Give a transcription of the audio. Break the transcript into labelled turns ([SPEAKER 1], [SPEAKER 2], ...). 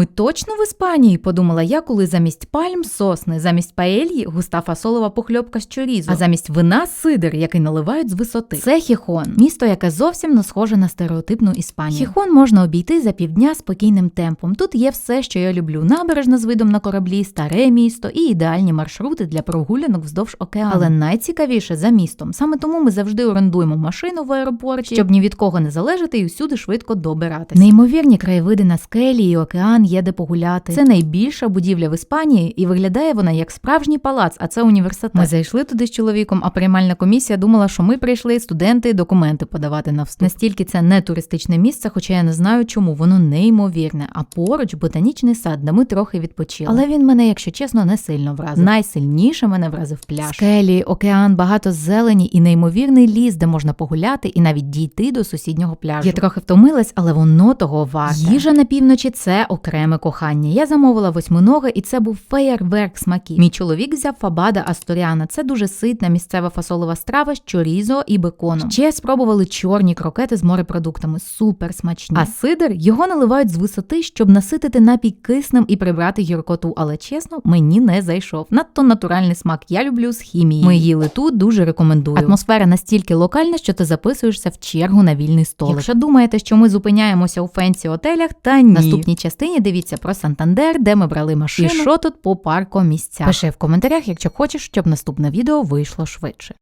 [SPEAKER 1] ми точно в Іспанії, подумала я, коли замість пальм сосни, замість паельї густа фасолова похльопка з чорізу, а замість вина сидр, який наливають з висоти. Це Хіхон, місто, яке зовсім не схоже на стереотипну Іспанію. Хіхон можна обійти за півдня спокійним темпом. Тут є все, що я люблю: набережна з видом на кораблі, старе місто і ідеальні маршрути для прогулянок вздовж океану. Але найцікавіше за містом. Саме тому ми завжди орендуємо машину в аеропорті, щоб ні від кого не залежати і усюди швидко добиратися. Неймовірні краєвиди на скелі і океан є де погуляти. Це найбільша будівля в Іспанії, і виглядає вона як справжній палац, а це університет. Ми зайшли туди з чоловіком, а приймальна комісія думала, що ми прийшли студенти документи подавати на вступ. Настільки це не туристичне місце, хоча я не знаю, чому воно неймовірне. А поруч ботанічний сад, де ми трохи відпочили. Але він мене, якщо чесно, не сильно вразив. Найсильніше мене вразив пляж. Скелі, океан, багато зелені і неймовірний ліс, де можна погуляти і навіть дійти до сусіднього пляжу. Я трохи втомилась, але воно того варте. Їжа на півночі це окреме кохання. Я замовила восьминоги, і це був феєрверк смаків. Мій чоловік взяв фабада Асторіана. Це дуже ситна місцева фасолова страва з чорізо і беконом. Ще спробували чорні крокети з морепродуктами. Супер смачні. А сидр його наливають з висоти, щоб наситити напій киснем і прибрати гіркоту. Але чесно, мені не зайшов. Надто натуральний смак. Я люблю з хімії. Ми їли тут, дуже рекомендую. Атмосфера настільки локальна, що ти записуєшся в чергу на вільний столик. Якщо думаєте, що ми зупиняємося у фенсі отелях, та ні. Наступній частині дивіться про Сантандер, де ми брали машину. І що тут по парку місця. Пиши в коментарях, якщо хочеш, щоб наступне відео вийшло швидше.